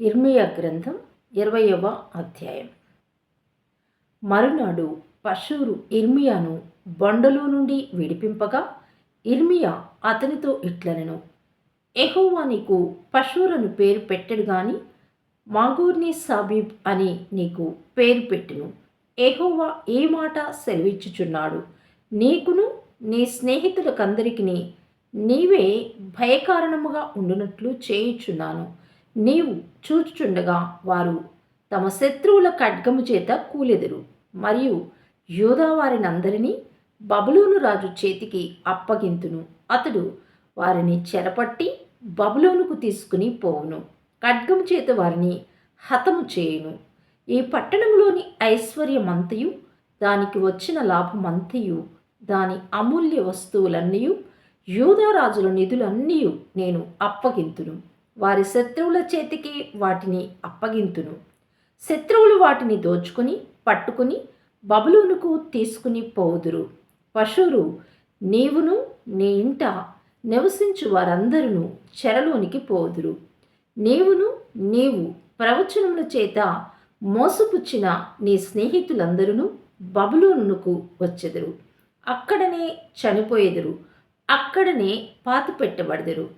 ఇర్మియా గ్రంథం ఇరవయవ అధ్యాయం. మరునాడు పశువురు ఇర్మియాను బొండలో నుండి విడిపింపగా ఇర్మియా అతనితో ఇట్లనెను ఎహోవా నీకు పశువులను పేరు పెట్టడు గాని మాగూర్ని సాబీబ్ అని నీకు పేరు పెట్టును. ఎహోవా ఏ మాట సెలవిచ్చుచున్నాడు? నీకును నీ స్నేహితులకందరికీ నీవే భయకారణముగా ఉండునట్లు చేయుచున్నాను. నీవు చూచుచుండగా వారు తమ శత్రువుల ఖడ్గము చేత కూలెదురు. మరియు యోధా వారినందరినీ బబులోను రాజు చేతికి అప్పగింతును. అతడు వారిని చెరపట్టి బబులోనుకు తీసుకుని పోవును. ఖడ్గము చేత వారిని హతము చేయును. ఈ పట్టణంలోని ఐశ్వర్యమంతయు దానికి వచ్చిన లాభమంతయు దాని అమూల్య వస్తువులన్నీ యూదారాజుల నిధులన్నీ నేను అప్పగింతును. వారి శత్రువుల చేతికి వాటిని అప్పగింతును. శత్రువులు వాటిని దోచుకుని పట్టుకుని బబులోనుకు తీసుకుని పోదురు పశువులు నీవును నీ ఇంట నివసించు వారందరూ చెరలోనికి పోదురు నీవును నీవు ప్రవచనముల చేత మోసపుచ్చిన నీ స్నేహితులందరూ బబులోనుకు వచ్చెదరు. అక్కడనే చనిపోయేదరు. అక్కడనే పాతి పెట్టబడదురు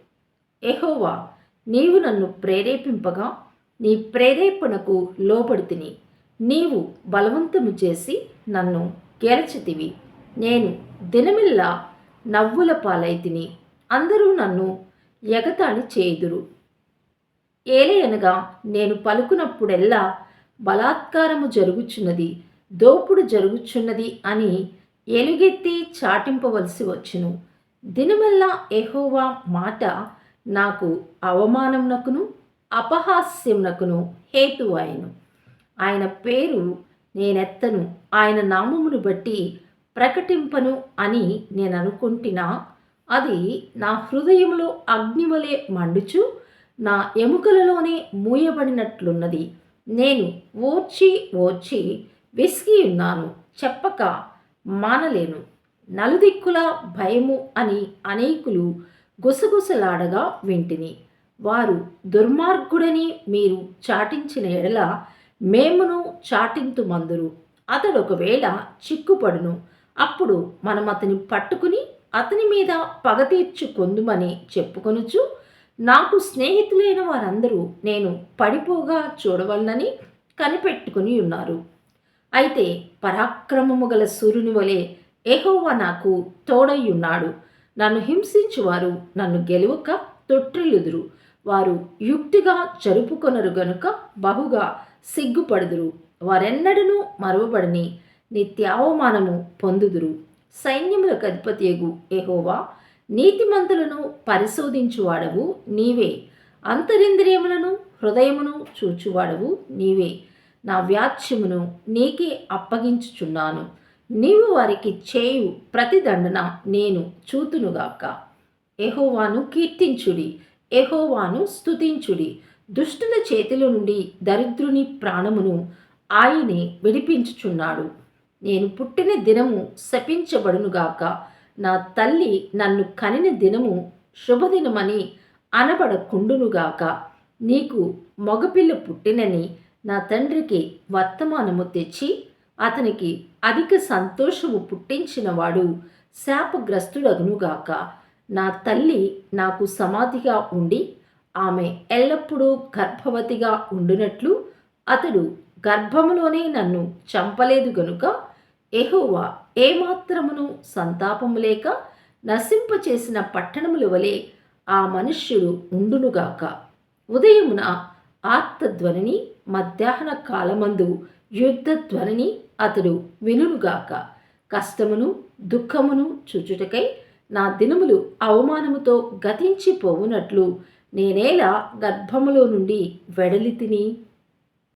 ఎహోవా నీవు నన్ను ప్రేరేపింపగా నీ ప్రేరేపణకు లోబడితిని. నీవు బలవంతము చేసి నన్ను గెలచితివి. నేను దినమిల్లా నవ్వుల పాలైతిని అందరూ నన్ను ఎగతాళి చేయుదురు. ఏలయనగా నేను పలుకునప్పుడెల్లా బలాత్కారము జరుగుచున్నది దోపుడు జరుగుచున్నది అని ఎలుగెత్తి చాటింపవలసి వచ్చును. దినమెల్లా ఎహోవా మాట నాకు అవమానమునకును అపహాస్యమునకును హేతువాయను ఆయన పేరు నేనెత్తను. ఆయన నామమును బట్టి ప్రకటింపను అని నేను అనుకుంటున్నా అది నా హృదయంలో అగ్నివలే మండుచు నా ఎముకలలోనే మూయబడినట్లున్నది. నేను ఓర్చి ఓర్చి విసిగి ఉన్నాను చెప్పక మానలేను. నలుదిక్కుల భయము అని అనేకులు గుసగుసలాడగా వింటిని. వారు దుర్మార్గుడని మీరు చాటించిన ఎడల మేమును చాటింతు మందురు అతడు ఒకవేళ చిక్కుపడును అప్పుడు మనం అతని పట్టుకుని అతని మీద పగ తీర్చుకొందుమని చెప్పుకొనుచు నాకు స్నేహితులైన వారందరూ నేను పడిపోగా చూడవలనని కనిపెట్టుకుని ఉన్నారు. అయితే పరాక్రమము గల సూర్యుని వలె ఎహోవా నాకు తోడయ్యున్నాడు నన్ను హింసించువారు నన్ను గెలువక తొట్టిల్లుదురు. వారు యుక్తిగా జరుపుకొనరు గనుక బహుగా సిగ్గుపడుదురు. వారెన్నడనూ మరువబడని నిత్యావమానము పొందుదురు. సైన్యములకు అధిపతియగు ఎహోవా నీతిమంతులను పరిశోధించువాడవు నీవే. అంతరింద్రియములను హృదయమును చూచువాడవు నీవే. నా వ్యాచ్యమును నీకే అప్పగించుచున్నాను. నీవు వారికి చేయు ప్రతిదండన నేను చూతునుగాక. ఎహోవాను కీర్తించుడి ఎహోవాను స్తుతించుడి. దుష్టుల చేతిలో నుండి దరిద్రుని ప్రాణమును ఆయనే విడిపించుచున్నాడు. నేను పుట్టిన దినము శపించబడునుగాక. నా తల్లి నన్ను కనిన దినము శుభదినమని అనబడకుండునుగాక. నీకు మగపిల్ల పుట్టినని నా తండ్రికి వర్తమానము తెచ్చి అతనికి అధిక సంతోషము పుట్టించినవాడు శాపగ్రస్తుడగునుగాక. నా తల్లి నాకు సమాధిగా ఉండి ఆమె ఎల్లప్పుడూ గర్భవతిగా ఉండునట్లు అతడు గర్భములోనే నన్ను చంపలేదు గనుక ఎహోవా ఏమాత్రమును సంతాపము లేక నశింపచేసిన పట్టణముల వలె ఆ మనుష్యుడు ఉండునుగాక. ఉదయమున ఆర్తధ్వనిని మధ్యాహ్న కాలమందు యుద్ధ ధ్వనిని అతడు వినుగాక కష్టమును దుఃఖమును చూచుటకై నా దినములు అవమానముతో గతించిపోవునట్లు నేనేలా గర్భములో నుండి వెడలి తిని